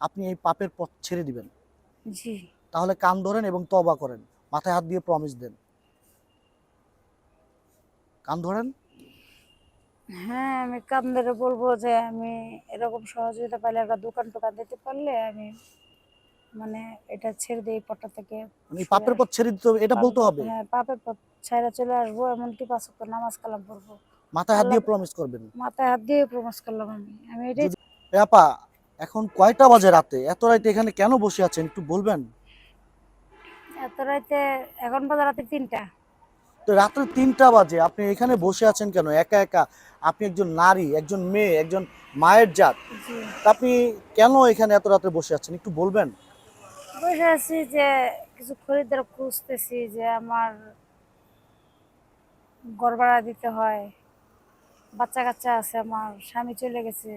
আপনি এই পাপের পথ ছেড়ে দিবেন। জি। তাহলে কান ধরেন এবং তবা করেন। মাথায় হাত দিয়ে প্রমিস দেন। কান ধরেন? হ্যাঁ আমি কাম ধরে বলব যে আমি এরকম সহযোগিতা পাইলে একটা দোকান টোকান দিতে পারলে আমি মানে এটা ছেড়ে দিই পটটা থেকে। মানে পাপের পথ ছেড়ে দিতে হবে এটা বলতে হবে? হ্যাঁ পাপের পথ ছাইরা চলে আসব এমনকি পাঁচ ওয়াক্ত নামাজ কালাম পড়ব। মাথায় হাত দিয়ে প্রমিস করবেন। মাথায় হাত দিয়ে প্রমাস করলাম আমি। আমি এটাই আপা এখন কয়টা বাজে রাতে? এত রাতে এখানে কেন বসে আছেন? একটু বলবেন? এত রাইতে এখন বাজে রাতে তিনটা। তো রাত্রে তিনটা বাজে। আপনি এখানে বসে আছেন কেন? একা একা? আপনি একজন নারী একজন মেয়ে একজন মায়ের জাত। আপনি কেন এখানে এত রাতে বসে আছেন? একটু বলবেন? বসে আছি যে কিছু খরিদ্দার খুঁজতেছি যে আমার ভাড়া দিতে হয়। বাচ্চা কাচ্চা আছে আমার স্বামী চলে গেছে।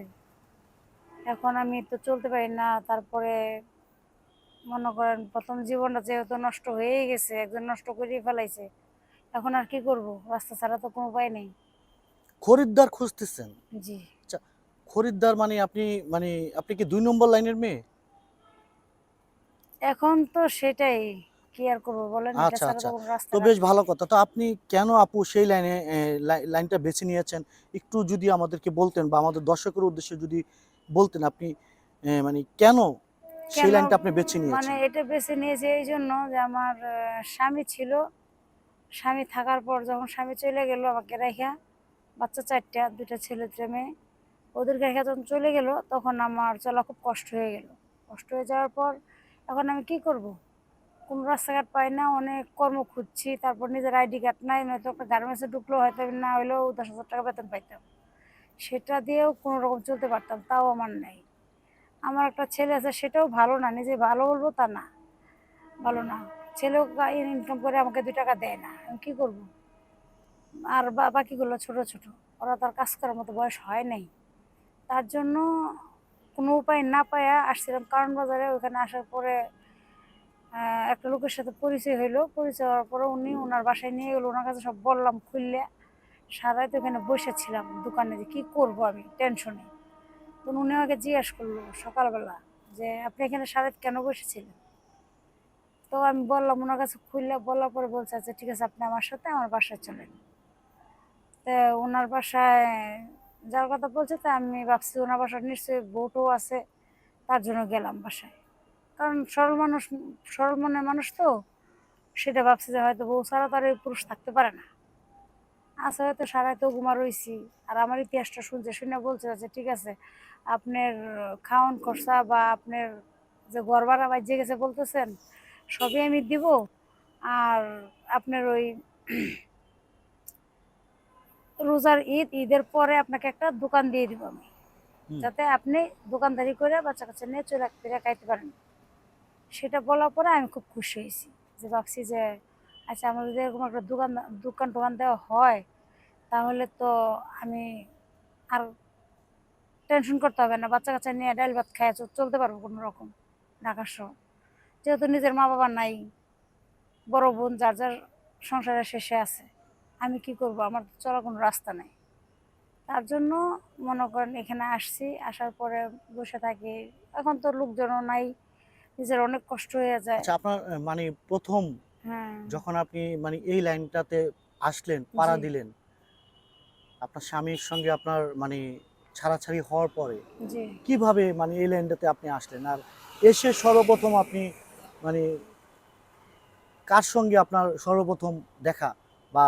এখন আমি তো চলতে পারি না। তারপরে মনে করেন প্রথম জীবনটা যেহেতু নষ্ট হয়েই গেছে একজন নষ্ট করেই ফেলাইছে এখন আর কি করব? রাস্তা ছাড়া তো কোনো উপায় নেই। খরিদ্দার খুঁজতেছেন? জি। খরিদ্দার মানে আপনি মানে আপনি কি দুই নম্বর লাইনের মেয়ে? এখন তো সেটাই কি আর করব বলেন? আচ্ছা, আচ্ছা। তো। বেশ ভালো কথা। তো আপনি কেন আপু সেই লাইনে লাইনটা বেছে নিয়েছেন? একটু যদি আমাদেরকে বলতেন বা আমাদের দর্শকের উদ্দেশ্যে যদি বলতেন আপনি মানে কেন সেই লাইনটা আপনি বেছে মানে এটা বেছে নিয়েছে এই জন্য যে আমার স্বামী ছিল। স্বামী থাকার পর যখন স্বামী চলে গেল আমাকে রেখা বাচ্চা চারটা দুটা ছেলে মেয়ে ওদেরকে রেখা যখন চলে গেল তখন আমার চলা খুব কষ্ট হয়ে গেল। কষ্ট হয়ে যাওয়ার পর এখন আমি কি করব? কোনো রাস্তাঘাট পাই না অনেক কর্ম খুঁজছি তারপর নিজের আইডি কার্ড নাই নয়তো গার্মেন্টসে ঢুকলো হয়তো না হলেও দশ হাজার টাকা বেতন পাইতাম। সেটা দিয়েও কোনো রকম চলতে পারতাম, তাও আমার নেই। আমার একটা ছেলে আছে, সেটাও ভালো না, নিজে ভালো বলব তা না, ভালো না। ছেলেও ইনকাম করে আমাকে দুই টাকা দেয় না, আমি কী করব? আর বাকিগুলো ছোট ছোট, ওরা তার কাজ করার মতো বয়স হয় নাই। তার জন্য কোনো উপায় না পায়া আসছিলাম কারণ বাজারে ওখানে আসার পরে একটা লোকের সাথে পরিচয় হইল। পরিচয় হওয়ার পরে উনি ওনার বাসায় নিয়ে গেলো, ওনার কাছে সব বললাম, খুললে। সারাই তো এখানে বসেছিলাম দোকানে যে কী করব আমি টেনশনে তো উনি আমাকে জিজ্ঞাসা করল সকালবেলা যে, আপনি এখানে সারাত কেন বসেছিলেন? তো আমি বললাম ওনার কাছে খুললে বলার পরে বলছে আচ্ছা ঠিক আছে, আপনি আমার সাথে আমার বাসায় চলেন। তো ওনার বাসায় যার কথা বলছে, তো আমি ভাবছি ওনার বাসার নিশ্চয়ই বউটও আছে, তার জন্য গেলাম বাসায়। কারণ সরল মানুষ, সরল মনের মানুষ তো, সেটা ভাবছি যে হয়তো বউ ছাড়া তার পুরুষ থাকতে পারে না। আচ্ছা হয়তো সারাই তো ঘুমা রইছি। আর আমার ইতিহাসটা শুনছে শুনে বলছে যে ঠিক আছে আপনার খাওয়ান খরচা বা আপনার যে ঘর ভাড়া বাজে গেছে বলতেছেন সবই আমি দিব। আর আপনার ওই রোজার ঈদ ঈদের পরে আপনাকে একটা দোকান দিয়ে দিব আমি। যাতে আপনি দোকানদারি করে বাচ্চা কাচ্চা নিয়ে চলে ফিরে খাইতে পারেন। সেটা বলার পরে আমি খুব খুশি হয়েছি। যে ভাবছি যে আচ্ছা আমার যদি এরকম একটা দোকান দোকান টোকান দেওয়া হয়, তাহলে তো আমি আর টেনশন করতে হবে না। বাচ্চা কাচ্চা নিয়ে ডাল ভাত খায় চলতে পারব কোনো রকম ঢাকার শহর। যেহেতু নিজের মা বাবা নাই, বড় বোন যার যার সংসারের শেষে আছে, আমি কি করব? আমার চলার কোনো রাস্তা নাই। তার জন্য মনে করেন এখানে আসছি, আসার পরে বসে থাকি। এখন তো লোকজনও নাই, নিজের অনেক কষ্ট হয়ে যায়। আচ্ছা আপনার মানে প্রথম যখন আপনি মানে এই লাইনটাতে আসলেন পাড়া দিলেন আপনার স্বামীর সঙ্গে আপনার মানে ছাড়াছাড়ি হওয়ার পরে কীভাবে মানে এই লাইনটাতে আপনি আসলেন? আর এসে সর্বপ্রথম আপনি মানে কার সঙ্গে আপনার সর্বপ্রথম দেখা বা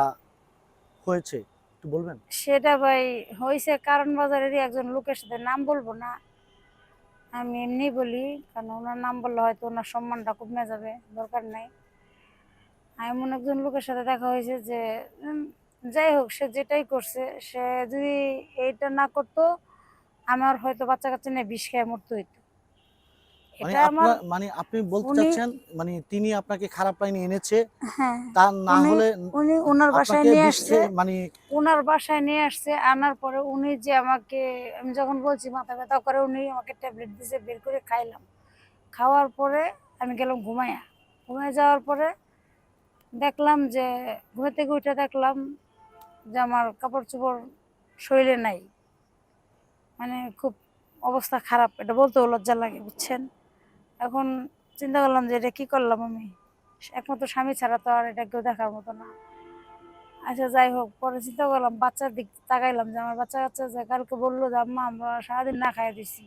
হয়েছে? একটু বলবেন? সেটা ভাই হয়েছে কারণ বাজারেরই একজন লোকের সাথে নাম বলব না। আমি এমনি বলি কারণ ওনার নাম বললে হয়তো ওনার সম্মানটা কমে যাবে দরকার নাই। এমন একজন লোকের সাথে দেখা হয়েছে যে যাই হোক সে যেটাই করছে সে যদি এইটা না করতো আমার হয়তো বাচ্চা কাচ্চা নিয়ে বিষ খেয়ে মরতে হইতো। মানে এটা আমার আপনার আপনি বলতে চাচ্ছেন মানে তিনি আপনাকে খারাপ লাইনে এনেছে তা না হলে উনি ওনার বাসায় নিয়ে আসছে। মানে ওনার বাসায় নিয়ে আসছে আনার পরে উনি যে আমাকে আমি যখন বলছি মাথা ব্যথা করে উনি আমাকে ট্যাবলেট দিয়েছে বের করে খাইলাম। খাওয়ার পরে আমি গেলাম ঘুমাইয়া। ঘুমায় যাওয়ার পরে দেখলাম যে ঘুমে থেকে উঠে দেখলাম যে আমার কাপড় চোপড় শরীরে নাই। মানে খুব অবস্থা খারাপ, এটা বলতেও লজ্জা লাগে, বুঝছেন? এখন চিন্তা করলাম যে এটা কী করলাম আমি? একমাত্র স্বামী ছাড়া তো আর এটা কেউ দেখার মতো না। আচ্ছা যাই হোক, পরে চিন্তা করলাম, বাচ্চার দিক তাকাইলাম যে আমার বাচ্চা কাচ্চা যে কালকে বলল যে, আম্মা, আমরা সারাদিন না খাইয়ে দিছি।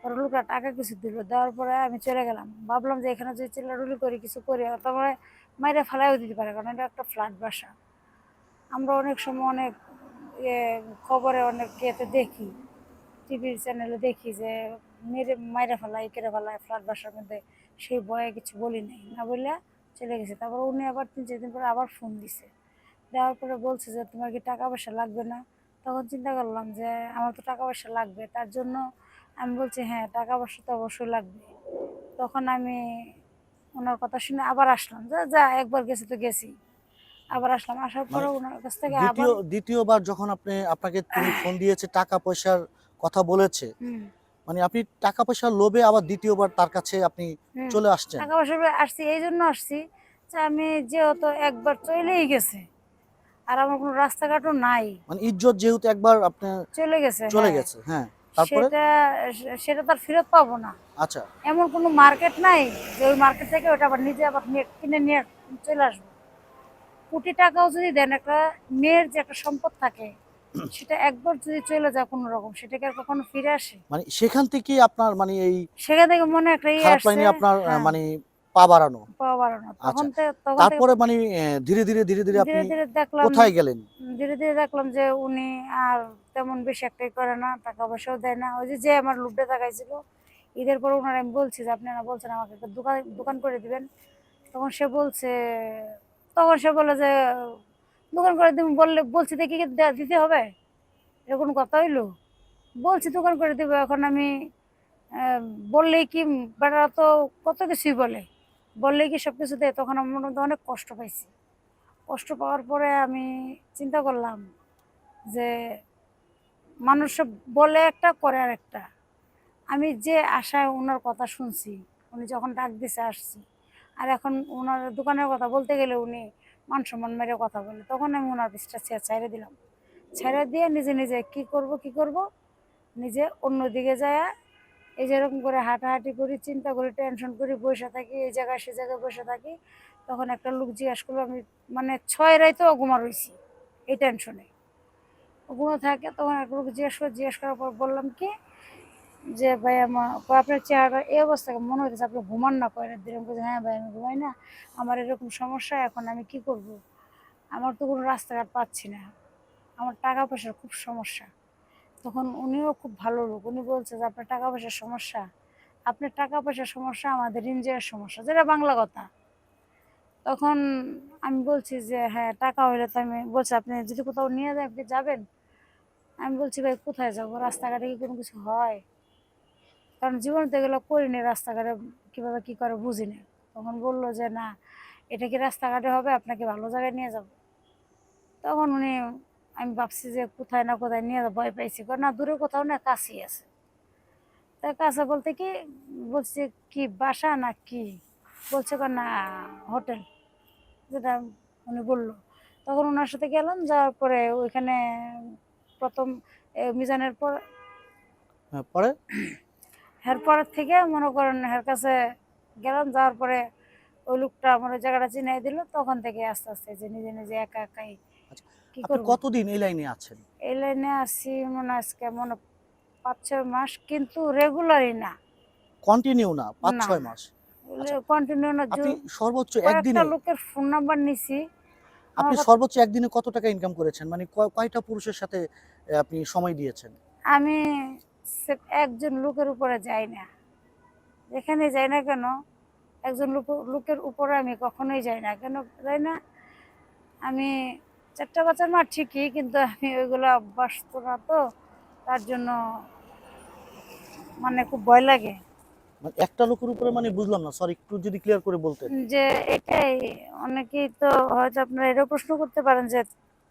পরে লোকটা টাকা কিছু দিল, দেওয়ার পরে আমি চলে গেলাম। ভাবলাম যে এখানে যদি চিল্লাডুলি করি, কিছু করি, তারপরে মাইরে ফেলাইও দিতে পারে, কারণ এটা একটা ফ্ল্যাট বাসা। আমরা অনেক সময় অনেক খবরে অনেক ইয়েতে দেখি, টিভি চ্যানেলে দেখি যে, মেরে, মাইরে ফেলায়, কেড়ে ফেলায় ফ্ল্যাট বাসার মধ্যে। সেই ভয়ে কিছু বলি নাই। না বললে চলে গেছে। তারপর উনি আবার তিন, চার দিন পরে আবার ফোন দিছে। দেওয়ার পরে বলছে যে, তোমার কি টাকা পয়সা লাগবে না? তখন চিন্তা করলাম যে, আমার তো টাকা পয়সা লাগবে। তার জন্য আমি বলছি হ্যাঁ টাকা পয়সা তো অবশ্যই লাগবে। তখন আমি ওনার কথা শুনে আবার আসলাম। যা যা একবার গেছি তো গেছি। আবার আসলাম আসার পরে ওনার কাছ থেকে আবার দ্বিতীয়বার যখন আপনি আপনাকে তিনি ফোন দিয়েছে টাকা পয়সার কথা বলেছে মানে আপনি টাকা পয়সার লোভে আবার দ্বিতীয়বার তার কাছে আপনি চলে আসছেন। টাকা পয়সা আসছি এই জন্য আসছি যে আমি যেহেতু একবার চলেই গেছে আর আমার কোনো রাস্তাঘাটও নাই। মানে ইজ্জত যেহেতু একবার আপনার চলে গেছে চলে হ্যাঁ। গেছে হ্যাঁ। সেটা সেটা তো ফেরত পাবো না। আচ্ছা। এমন কোনো মার্কেট নাই যে ওই মার্কেট থেকে ওটা আবার নিজে আবার কিনে নিয়ে চলে আসব। কোটি টাকাও যদি দেন একটা মেয়ের যে একটা সম্পদ থাকে সেটা একবার যদি চলে যায় কোনো রকম সেটাকে আর কখনো ফিরে আসে? মানে সেখান থেকে আপনার মানে এই সেখান থেকে মনে একটা ইয়ে আপনার হ্যাঁ, মানে পা বাড়ানো। তখন থেকে তারপরে মানে ধীরে ধীরে ধীরে ধীরে আপনি কোথায় গেলেন? ধীরে ধীরে দেখলাম যে উনি আর তেমন বেশি একটাই করে না টাকা পয়সাও দেয় না। ওই যে যে আমার লুপটা তাকাইছিল ঈদের পর ওনার আমি বলছি যে আপনারা বলছেন আমাকে একটা দোকান দোকান করে দিবেন। তখন সে বলছে তখন সে বলে যে দোকান করে দিবেন বললে বলছি দেখি দিতে হবে? এরকম কথা হইল? বলছি দোকান করে দিব এখন আমি বললেই কি বেটারা তো কত কিছুই বলে। বললেই কি সব কিছু দেয়? তখন আমার মধ্যে অনেক কষ্ট পাইছি। কষ্ট পাওয়ার পরে আমি চিন্তা করলাম যে মানুষ বলে একটা, করে আর একটা আমি যে আশায় ওনার কথা শুনছি, উনি যখন ডাক দিছে আসছি, আর এখন ওনার দোকানের কথা বলতে গেলে উনি মান সম্মান মেরে কথা বলে, তখন আমি ওনার পিসটা ছেড়ে দিলাম। ছেড়ে দিয়ে নিজে নিজে কি করব কি করব? নিজে অন্যদিকে যায় এই যেরকম করে হাঁটাহাঁটি করি, চিন্তা করি টেনশন করি, বসে থাকি, এই জায়গায় সে জায়গায় বসে থাকি, তখন একটা লোক জিজ্ঞাসা করল, আমি মানে ছয় রাইতে অগুমা রয়েছি এই টেনশনে অগুমা থাকে, তখন একটা লোক জিজ্ঞেস করে, জিজ্ঞেস করার পর বললাম কি, যে, ভাই আমার আপনার চেহারাটা এই অবস্থায় মনে হইতেছে আপনি ঘুমান না কয় রাত দিলাম হ্যাঁ ভাই, আমি ঘুমাই না। আমার এরকম সমস্যা, এখন আমি কি করব? আমার তো কোনো রাস্তাঘাট পাচ্ছি না। আমার টাকা পয়সার খুব সমস্যা। তখন উনিও খুব ভালো লোক। উনি বলছে যে, আপনার টাকা পয়সার সমস্যা। আপনার টাকা পয়সার সমস্যা আমাদের ইন্ডিয়ার সমস্যা। যেটা বাংলা কথা। তখন আমি বলছি যে হ্যাঁ টাকা হইলে তো আমি বলছি, আপনি যদি কোথাও নিয়ে যায় আপনি যাবেন? আমি বলছি, ভাই, কোথায় যাব? রাস্তাঘাটে কি কোনো কিছু হয়? কারণ জীবনে তো এগুলো করিনি রাস্তাঘাটে, কীভাবে কী করে বুঝি না। তখন বলল যে, না, এটা কি রাস্তাঘাটে হবে? আপনাকে ভালো জায়গায় নিয়ে যাব। তখন উনি আমি ভাবছি যে কোথায় না কোথায় নিয়ে ভয় পাইছি। কারণ না দূরে কোথাও না কাছেই আছে। তা কাছে বলতে কি বলছি কি বাসা না কি? বলছে না হোটেল। যেটা উনি বলল। তখন ওনার সাথে গেলাম যাওয়ার পরে ওইখানে প্রথম মিজানের পর হ্যাঁ, পরে? এরপর থেকে মনে করেন এর কাছে গেলাম যাওয়ার পরে ওই লোকটা আমার ওই জায়গাটা চিনাই দিল। তখন থেকে আস্তে আস্তে যে নিজে নিজে একা একাই আপনি কতদিন এই লাইনে আছেন? এই লাইনে আছি মনে আজকে মনে পাঁচ ছয় মাস কিন্তু রেগুলারই না। কন্টিনিউ না পাঁচ ছয় মাস। কন্টিনিউ না আপনি সর্বোচ্চ একদিনে লোকের ফোন নাম্বার নিছি। আপনি সর্বোচ্চ একদিনে কত টাকা ইনকাম করেছেন? মানে কয়- কয়টা পুরুষের সাথে আপনি সময় দিয়েছেন? আমি একজন লোকের উপরে যাই না। যেখানে যাই না কেন একজন লোক- লোকের উপরে আমি কখনোই যাই না। কেন যাই না? আমি চারটা বাচ্চার মা ঠিকই কিন্তু আমি ওইগুলো অভ্যস্ত না তো তার জন্য মানে খুব ভয় লাগে। মানে একটা লোকের উপরে মানে বুঝলাম না সরি একটু যদি ক্লিয়ার করে বলতেন। যে এটাই অনেকেই তো হয়তো আপনারা এটাও প্রশ্ন করতে পারেন যে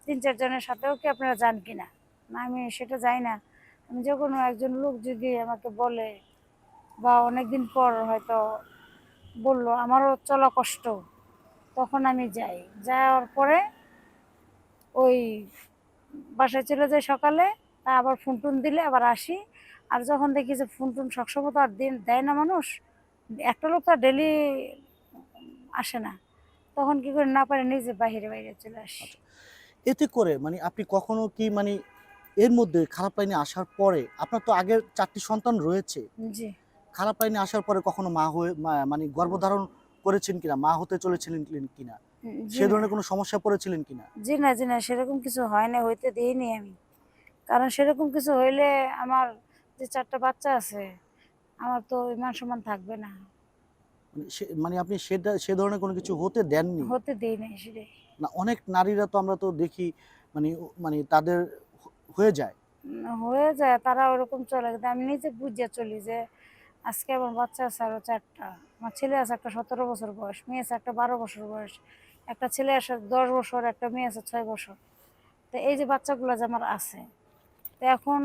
তিন চারজনের সাথেও কি আপনারা যান কিনা? না আমি সেটা যাই না। আমি যখন একজন লোক যদি আমাকে বলে বা অনেকদিন পর হয়তো বলল আমারও চলা কষ্ট তখন আমি যাই। যাওয়ার পরে ওই বাসায় চলে যাই সকালে তা আবার ফোন টুন দিলে আবার আসি। আর যখন দেখি যে ফোন টুন সবসময় তো আর দিন দেয় না মানুষ একটা লোক তো ডেলি আসে না। তখন কি করে না পারে নিজে বাইরে বাইরে চলে আসি। এতে করে মানে আপনি কখনো কি মানে এর মধ্যে খারাপ লাইনে আসার পরে আপনার তো আগের চারটি সন্তান রয়েছে। জি। খারাপ লাইনে আসার পরে কখনো মা হয়ে মানে গর্ভধারণ করেছেন কিনা মা হতে চলেছিলেন কিনা? সে ধরনের কোনো সমস্যা পড়েছিলেন কিনা? জি না জি না সেরকম কিছু হয় না হইতে দিইনি আমি। কারণ সেরকম কিছু হইলে আমার যে চারটা বাচ্চা আছে আমার তো ইমান সমান থাকবে না। মানে মানে আপনি সেটা সে ধরনের কোনো কিছু হতে দেননি? হতে দেই নাই সেটাই। না অনেক নারীরা তো আমরা তো দেখি মানে মানে তাদের হয়ে যায়। হয়ে যায় তারা ওরকম চলে কিন্তু আমি নিজে বুঝিয়ে চলি যে আজকে আমার বাচ্চা আছে আরও চারটা আমার ছেলে আছে একটা সতেরো বছর বয়স মেয়ে আছে একটা বারো বছর বয়স। একটা ছেলে আছে দশ বছর একটা মেয়ে আছে ছয় বছর। তো এই যে বাচ্চাগুলো যে আমার আছে তো এখন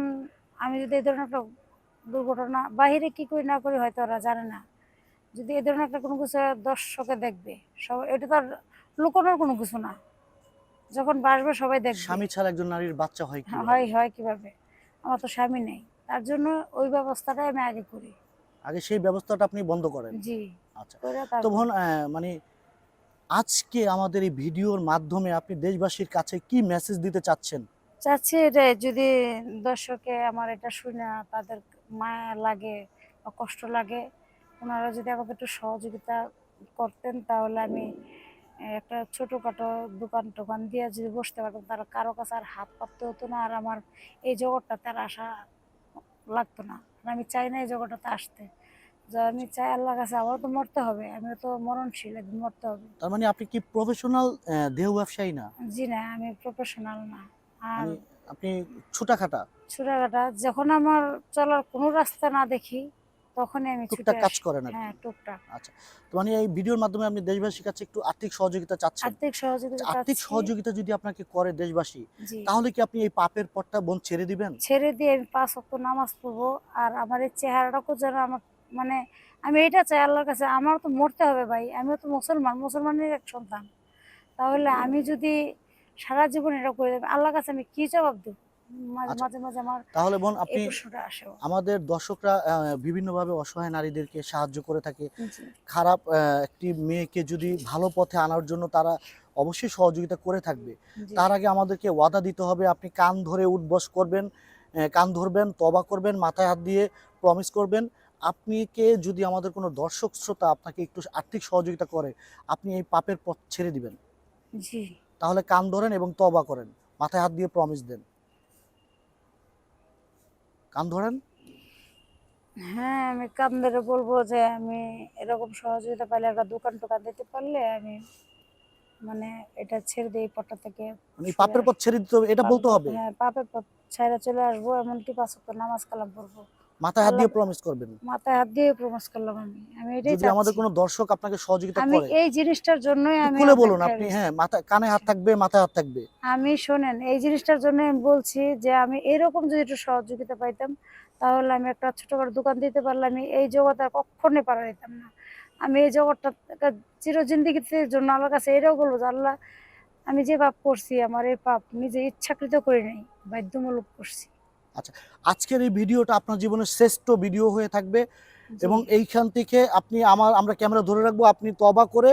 আমি যদি এই ধরনের একটা দুর্ঘটনা বাহিরে কি করি না করি হয়তো ওরা জানে না। যদি এই ধরনের একটা কোনো কিছু দর্শকে দেখবে সব এটা তো আর লুকোনোর কোনো কিছু না। যখন বাসবে সবাই দেখবে। স্বামী ছাড়া একজন নারীর বাচ্চা হয় কি হ্যাঁ, হয় কীভাবে? আমার তো স্বামী নেই। তার জন্য ওই ব্যবস্থাটাই আমি আগে করি। আগে সেই ব্যবস্থাটা আপনি বন্ধ করেন? জি। আচ্ছা। তো বোন মানে আজকে আমাদের এই ভিডিওর মাধ্যমে আপনি দেশবাসীর কাছে কি মেসেজ দিতে চাচ্ছেন? চাচ্ছি এটাই যদি দর্শকে আমার এটা শুনে তাদের মায়া লাগে বা কষ্ট লাগে, ওনারা যদি আমাকে একটু সহযোগিতা করতেন তাহলে আমি একটা ছোটোখাটো দোকান টোকান দিয়ে যদি বসতে পারতাম তারা কারও কাছে আর হাত পাততে হতো না আর আমার এই জগৎটাতে আর আসা লাগতো না। আমি চাই না এই জগৎটাতে আসতে। যে আমি চাই আল্লাহর কাছে আমারও তো মরতে হবে আমিও তো মরণশীল একদিন মরতে হবে। তার মানে আপনি কি প্রফেশনাল দেহ ব্যবসায়ী না? জি না আমি প্রফেশনাল না। আর আপনি ছোটাখাটা? ছোটাখাটা যখন আমার চলার কোনো রাস্তা না দেখি তখনই আমি টুকটাক কাজ করেন হ্যাঁ টুকটাক। তো মানে এই ভিডিওর মাধ্যমে আপনি দেশবাসীর কাছে একটু আর্থিক সহযোগিতা চাচ্ছেন। আর্থিক সহযোগিতা আর্থিক সহযোগিতা যদি আপনাকে করে দেশবাসী তাহলে কি আপনি এই পাপের পথটা বোন ছেড়ে দিবেন? ছেড়ে দিয়ে আমি পাঁচ ওয়াক্ত নামাজ পড়ব আর আমার এই চেহারাটাকে যেন আমার মানে আমি এটা চাই আল্লাহর কাছে আমার তো মরতে হবে ভাই। আমিও তো মুসলমান মুসলমানের এক সন্তান। তাহলে আমি যদি সারা জীবন এটা করে দেবো আল্লাহর কাছে আমি কি জবাব দেবো? মাঝে আচ্ছা। মাঝে মাঝে আমার তাহলে বোন আপনি আমাদের দর্শকরা বিভিন্নভাবে অসহায় নারীদেরকে সাহায্য করে থাকে। খারাপ একটি মেয়েকে যদি ভালো পথে আনার জন্য তারা অবশ্যই সহযোগিতা করে থাকবে। তার আগে আমাদেরকে ওয়াদা দিতে হবে আপনি কান ধরে উঠবস করবেন কান ধরবেন তবা করবেন মাথায় হাত দিয়ে প্রমিস করবেন। আপনি কে যদি আমাদের কোনো দর্শক শ্রোতা আপনাকে একটু আর্থিক সহযোগিতা করে আপনি এই পাপের পথ ছেড়ে দিবেন। জি। তাহলে কান ধরেন এবং তবা করেন। মাথায় হাত দিয়ে প্রমিস দেন। কান ধরেন? হ্যাঁ আমি কামদারে বলব যে আমি এরকম সহযোগিতা পাইলে একটা দোকান টোকান দিতে পারলে আমি মানে এটা ছেড়ে দিই পথটা থেকে। মানে পাপের পথ ছেড়ে দিতে হবে এটা বলতে হবে? হ্যাঁ পাপের পথ ছেড়ে চলে আসব এমনকি পাঁচ নামাজ কালাম পড়ব। মাথায় হাত দিয়ে প্রমিস করবেন। মাথায় হাত দিয়ে প্রমাস করলাম আমি। আমি এটাই যদি আমাদের কোনো দর্শক আপনাকে সহযোগিতা আমি এই জিনিসটার জন্যই আমি খুলে বলুন আপনি হ্যাঁ মাথা কানে হাত থাকবে মাথায় হাত থাকবে। আমি শোনেন এই জিনিসটার জন্য আমি বলছি যে আমি এরকম যদি একটু সহযোগিতা পাইতাম তাহলে আমি একটা ছোটখাটো দোকান দিতে পারলাম আমি এই জগৎ আর কখনোই পারা যেতাম না। আমি এই জগৎটা চির জিন্দিগিতে জন্য আল্লাহর কাছে এটাও বলব যে আল্লাহ আমি যে পাপ করছি আমার এই পাপ নিজে ইচ্ছাকৃত করে নেই বাধ্যমূলক করছি। আজকের এই ভিডিওটা আপনার জীবনের শ্রেষ্ঠ ভিডিও হয়ে থাকবে এবং এইখান থেকে আপনি আমার আমরা ক্যামেরা ধরে রাখব আপনি তবা করে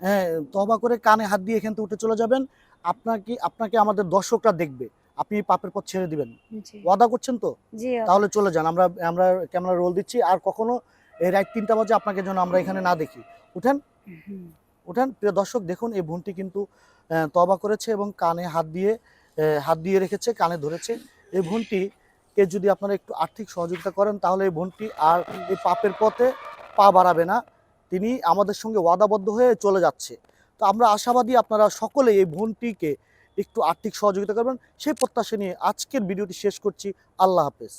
হ্যাঁ তবা করে কানে হাত দিয়ে এখান থেকে উঠে চলে যাবেন। আপনাকে আপনাকে আমাদের দর্শকরা দেখবে। আপনি পাপের পথ ছেড়ে দিবেন। ওয়াদা করছেন তো? তাহলে চলে যান। আমরা আমরা ক্যামেরা রোল দিচ্ছি। আর কখনো এই রাত তিনটা বাজে আপনাকে যেন আমরা এখানে না দেখি। উঠেন। উঠেন। প্রিয় দর্শক দেখুন এই বোনটি কিন্তু তবা করেছে এবং কানে হাত দিয়ে হাত দিয়ে রেখেছে কানে ধরেছে। এই বোনটিকে যদি আপনারা একটু আর্থিক সহযোগিতা করেন, তাহলে এই ভনটি আর এই পাপের পথে পা বাড়াবে না। তিনি আমাদের সঙ্গে ওয়াদাবদ্ধ হয়ে চলে যাচ্ছে। তো আমরা আশাবাদী আপনারা সকলে এই ভনটিকে একটু আর্থিক সহযোগিতা করবেন। সেই প্রত্যাশা নিয়ে আজকের ভিডিওটি শেষ করছি। আল্লাহ হাফেজ।